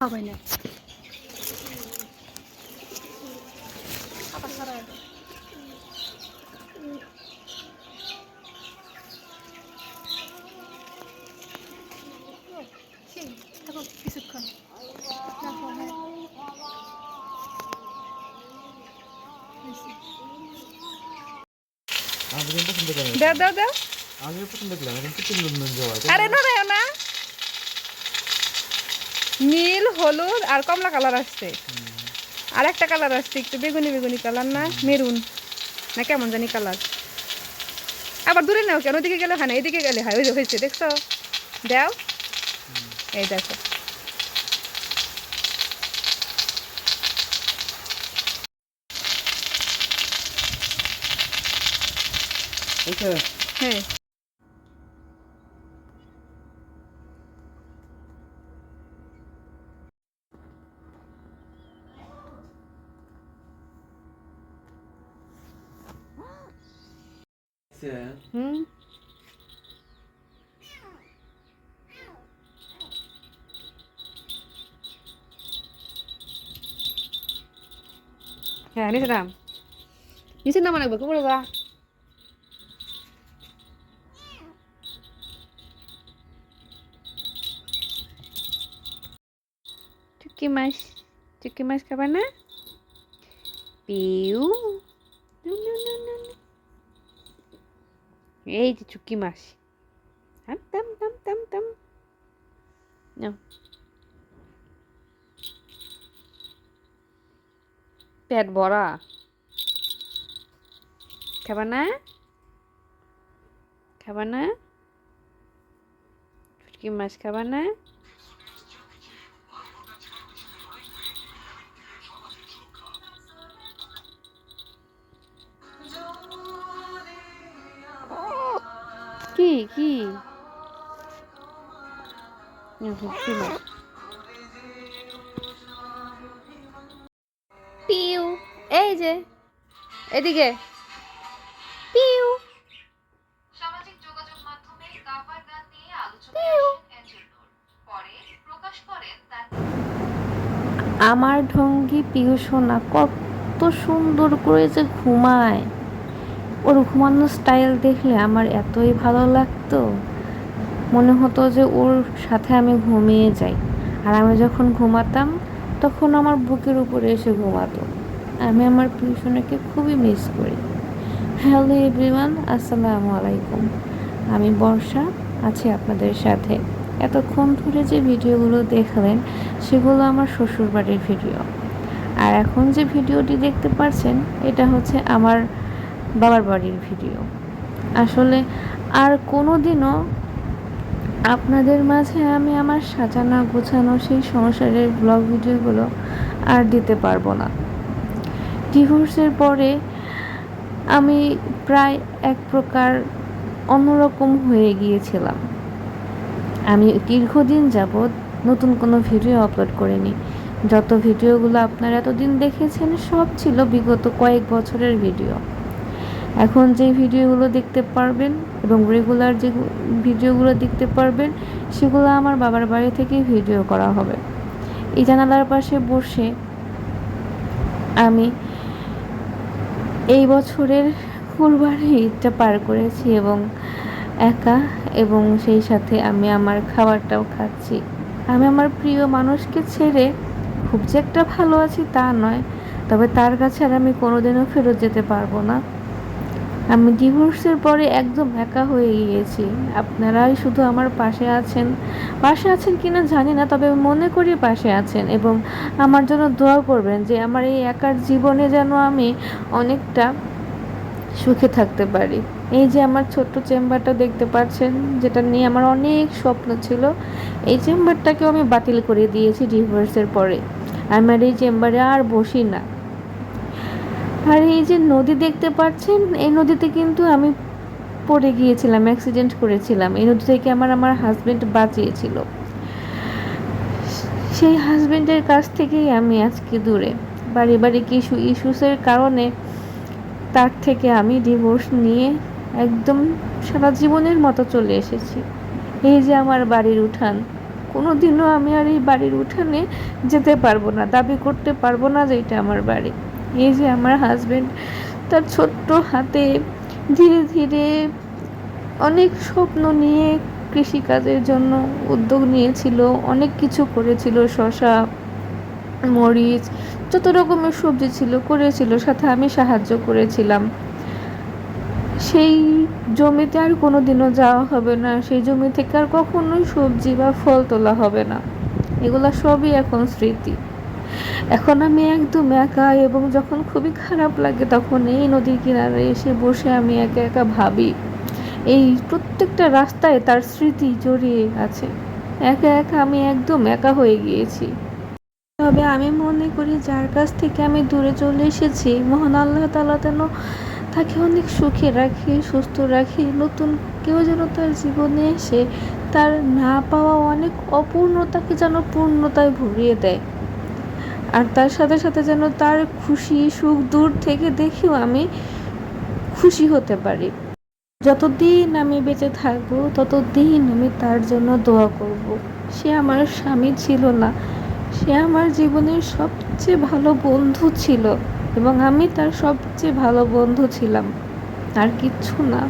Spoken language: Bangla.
হবে না আবার সরাই দাও। সেই, থাকো কিছুক্ষণ দেখো, হ্যাঁ। হয়েছে। আমি কিন্তু পছন্দ করি দাও দাও দাও আমিও পছন্দ করলাম কিন্তু তিন নুন জোয়ার আরে না না না নীল হলুদ আর কমলা কালার আসছে। আর একটা কালার আসছে একটু বেগুনি বেগুনি কালার না? মেরুন। না কেমন জানি কালার। আবার দূরে নাও কেন? ওদিকে গেলে হয় না এদিকে গেলে হয় ওই যে হয়েছে দেখছ? দাও। এই দেখো। হ্যাঁ। হুম হ্যাঁ নিচে নাম নিচে নাম লাগবে কি বলবা চুকি মাছ চুকি মাছ খাবা না পিউ নু, নু, নু, নু, নু। এই যে চুকি মাছ। হাম তাম তাম তাম। পেট ভরা। খাবা না? খাবা না? চুটকি মাছ খাবা না? কি কি? পিউ। এই যে এদিকে। পিউ। সামাজিক যোগাযোগ মাধ্যমে কাভার গান নিয়ে আলোচনায় আসেন অ্যাঞ্জেল নূর। পরে প্রকাশ করেন তার আমার ঢঙ্গি পিউ সোনা কত সুন্দর করে যে ঘুমায়। ওর ঘুমানোর স্টাইল দেখলে আমার এতই ভালো লাগতো। মনে হতো যে ওর সাথে আমি ঘুমিয়ে যাই। আর আমি যখন ঘুমাতাম, তখন আমার বুকের উপরে এসে ঘুমাতো। আমি আমার পিউ সোনাকে খুবই মিস করি। হ্যালো এভরিওয়ান আসসালামু আলাইকুম। আমি বর্ষা, আছি আপনাদের সাথে। এতক্ষণ ধরে যে ভিডিওগুলো দেখলেন, সেগুলো আমার শ্বশুরবাড়ির ভিডিও। আর এখন যে ভিডিওটি দেখতে পাচ্ছেন এটা হচ্ছে আমার বাবার বাড়ির ভিডিও আসলে আর কোনো দিনও আপনাদের মাঝে আমি আমার সাজানো গোছানো সেই সংসারের ব্লগ ভিডিওগুলো আর দিতে পারব না। ডিভোর্সের পরে আমি প্রায় এক প্রকার অন্যরকম হয়ে গিয়েছিলাম। আমি দীর্ঘদিন যাবৎ নতুন কোনো ভিডিও আপলোড করিনি। যত ভিডিওগুলো আপনারা এতদিন দেখেছেন, সব ছিল বিগত কয়েক বছরের ভিডিও এখন যে ভিডিওগুলো দেখতে পারবেন এবং রেগুলার যে ভিডিওগুলো দেখতে পারবেন, সেগুলো আমার বাবার বাড়ি থেকেই ভিডিও করা হবে। এই জানালার পাশে বসে আমি এই বছরের কুরবানি ঈদটা পার করেছি এবং একা এবং সেই সাথে আমি আমার খাবারটাও খাচ্ছি। আমি আমার প্রিয় মানুষকে ছেড়ে খুব যে একটা ভালো আছি তা নয়, তবে তার কাছে আর আমি কোনোদিনও ফেরত যেতে পারব না। আমি ডিভোর্সের পরে একদম একা হয়ে গিয়েছি। আপনারাই শুধু আমার পাশে আছেন। পাশে আছেন কিনা জানি না, তবে মনে করি পাশে আছেন এবং আমার জন্য দোয়া করবেন যে আমার এই একার জীবনে যেন আমি অনেকটা সুখে থাকতে পারি। এই যে আমার ছোট্ট চেম্বারটা দেখতে পাচ্ছেন, যেটা নিয়ে আমার অনেক স্বপ্ন ছিল, এই চেম্বারটাকেও আমি বাতিল করে দিয়েছি ডিভোর্সের পরে। আমার এই চেম্বারে আর বসি না। আর এই যে নদী দেখতে পাচ্ছেন, এই নদীতে কিন্তু আমি পড়ে গিয়েছিলাম অ্যাক্সিডেন্ট করেছিলাম। এই নদী থেকে আমার আমার হাজবেন্ড বাঁচিয়েছিল। সেই হাজবেন্ডের কাছ থেকেই আমি আজকে দূরে। পারিবারিক ইস্যু ইস্যুসের কারণে তার থেকে আমি ডিভোর্স নিয়ে একদম সারা জীবনের মতো চলে এসেছি। এই যে আমার বাড়ির উঠান কোনো দিনও আমি আর এই বাড়ির উঠানে যেতে পারব না, দাবি করতে পারব না যে এটা আমার বাড়ি। এই যে আমার হাজবেন্ড তার ছোট্ট হাতে ধীরে ধীরে অনেক স্বপ্ন নিয়ে কৃষিকাজের জন্য উদ্যোগ নিয়েছিল, অনেক কিছু করেছিল শশা মরিচ, যত রকমের সবজি ছিল করেছিল, সাথে আমি সাহায্য করেছিলাম। সেই জমিতে আর কোনো দিনও যাওয়া হবে না, সেই জমি থেকে আর কখনোই সবজি বা ফল তোলা হবে না। এগুলো সবই এখন স্মৃতি। এখন আমি একদম একা এবং যখন খুবই খারাপ লাগে তখন এই নদীর কিনারে এসে বসে আমি একা একা ভাবি। এই প্রত্যেকটা রাস্তায় তার স্মৃতি জড়িয়ে আছে। একা একা আমি একদম একা হয়ে গিয়েছি। তবে আমি মনে করি যার কাছ থেকে আমি দূরে চলে এসেছি, মহান আল্লাহ তালা যেন তাকে অনেক সুখে রাখে, সুস্থ রাখে, নতুন কেউ যেন তার জীবনে এসে তার না পাওয়া অনেক অপূর্ণতাকে যেন পূর্ণতায় ভরিয়ে দেয়। আর তার সাথে সাথে যেন তার খুশি সুখ দূর থেকে দেখেও আমি খুশি হতে পারি। যতদিন আমি বেঁচে থাকব, ততদিন আমি তার জন্য দোয়া করব। সে আমার স্বামী ছিল না। সে আমার জীবনের সবচেয়ে ভালো বন্ধু ছিল এবং আমি তার সবচেয়ে ভালো বন্ধু ছিলাম। আর কিচ্ছু না।